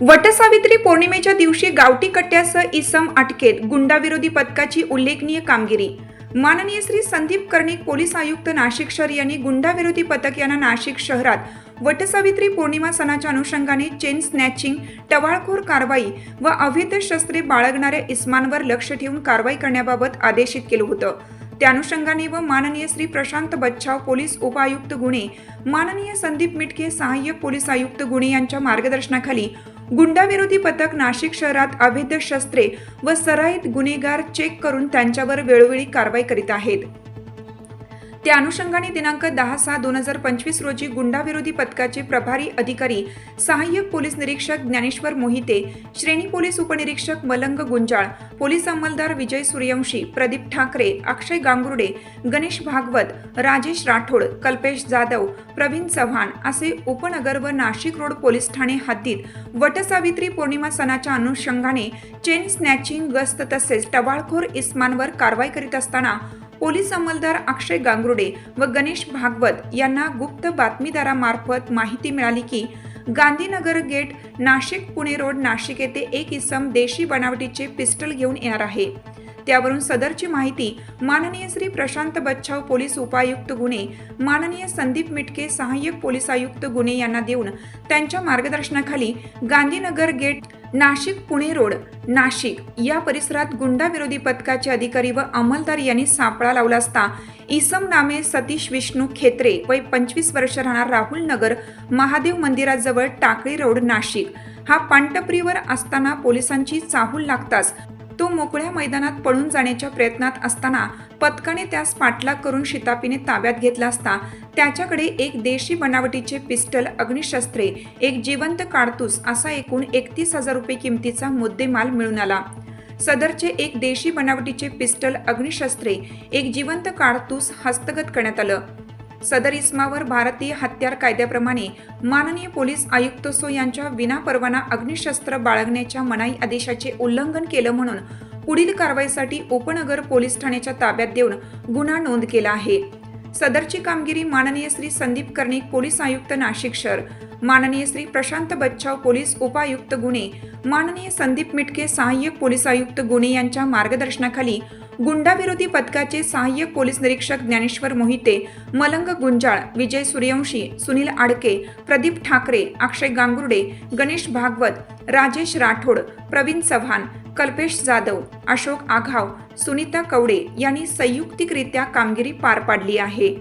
वटसावित्री पौर्णिमेच्या दिवशी गावठी कट्ट्यासह इसम अटकेत गुंडाविरोधी पथकाची उल्लेखनीय कामगिरी. माननीय श्री संदीप कर्णिक पोलीस आयुक्त नाशिक शहर यांनी गुंडाविरोधी पथक यांना नाशिक शहरात वटसावित्री पौर्णिमा सणाच्या अनुषंगाने चेन स्नॅचिंग टवाळखोर कारवाई व अवैध शस्त्रे बाळगणाऱ्या इस्मांवर लक्ष ठेवून कारवाई करण्याबाबत आदेशित केलं होतं. त्या अनुषंगाने व माननीय श्री प्रशांत बच्छाव पोलीस उपायुक्त गुन्हे माननीय संदीप मिटके सहाय्यक पोलीस आयुक्त गुन्हे यांच्या मार्गदर्शनाखाली गुंडाविरोधी पथक नाशिक शहरात अवैध शस्त्रे व सराईत गुन्हेगार चेक करून त्यांच्यावर वेळोवेळी कारवाई करीत आहेत. त्या अनुषंगाने दिनांक दहा सहा दोन हजार पंचवीस रोजी गुंडाविरोधी पथकाचे प्रभारी अधिकारी सहाय्यक पोलीस निरीक्षक ज्ञानेश्वर मोहिते श्रेणी पोलीस उपनिरीक्षक मलंग गुंजाळ पोलीस अंमलदार विजय सूर्यवंशी प्रदीप ठाकरे अक्षय गांगुर्डे गणेश भागवत राजेश राठोड कल्पेश जाधव प्रवीण चव्हाण असे उपनगर व नाशिक रोड पोलीस ठाणे हद्दीत वटसावित्री पौर्णिमा सणाच्या अनुषंगाने चेन स्नॅचिंग गस्त तसेच टवाळखोर इस्मानवर कारवाई करीत असताना पोलीस अंमलदार अक्षय गांगरुडे व गणेश भागवत यांना गुप्त बातमीदारामार्फत माहिती मिळाली की गांधीनगर गेट नाशिक पुणे रोड नाशिक येथे एक इसम देशी बनावटीचे पिस्टल घेऊन येणार आहे. त्यावरून सदरची माहिती माननीय श्री प्रशांत बच्छाव पोलीस उपायुक्त गुन्हे माननीय संदीप मिटके सहाय्यक पोलीस आयुक्त गुन्हे यांना देऊन त्यांच्या मार्गदर्शनाखाली गांधीनगर गेट नाशिक पुणे रोड नाशिक. या परिसरात गुंडाविरोधी पथकाचे अधिकारी व अंमलदार यांनी सापळा लावला असता इसम नामे सतीश विष्णू खेत्रे वय पंचवीस वर्ष राहणार राहुल नगर महादेव मंदिराजवळ टाकळी रोड नाशिक. हा पांटपरीवर असताना पोलिसांची चाहूल लागताच तो मोकळ्या मैदानात पळून जाण्याच्या प्रयत्नात असताना पथकाने त्यास पाठलाग करून शितापीने ताब्यात घेतला असता त्याच्याकडे एक देशी बनावटीचे पिस्टल अग्निशस्त्रे एक जिवंत काडतूस असा एकूण एकतीस हजार रुपये किमतीचा मुद्देमाल मिळून आला. सदरचे एक देशी बनावटीचे पिस्टल अग्निशस्त्रे एक जिवंत काडतूस हस्तगत करण्यात आलं. सदर इस्मावर भारतीय हत्यार कायद्याप्रमाणे माननीय पोलीस आयुक्त सो यांच्या विनापरवाना अग्निशस्त्र बाळगण्याच्या मनाई आदेशाचे उल्लंघन केलं म्हणून पुढील कारवाईसाठी उपनगर पोलीस ठाण्याच्या ताब्यात देऊन गुन्हा नोंद केला आहे. सदरची कामगिरी माननीय श्री संदीप कर्णिक पोलीस आयुक्त नाशिक शहर माननीय श्री प्रशांत बच्छाव पोलीस उपायुक्त गुन्हे माननीय संदीप मिटके सहाय्यक पोलीस आयुक्त गुन्हे यांच्या मार्गदर्शनाखाली गुंडाविरोधी पथकाचे सहाय्यक पोलीस निरीक्षक ज्ञानेश्वर मोहिते मलंग गुंजाळ विजय सूर्यवंशी सुनील आडके प्रदीप ठाकरे अक्षय गांगुर्डे गणेश भागवत राजेश राठोड प्रवीण चव्हाण कल्पेश जाधव अशोक आघाव सुनीता कवडे यांनी संयुक्तिकरित्या कामगिरी पार पाडली आहे.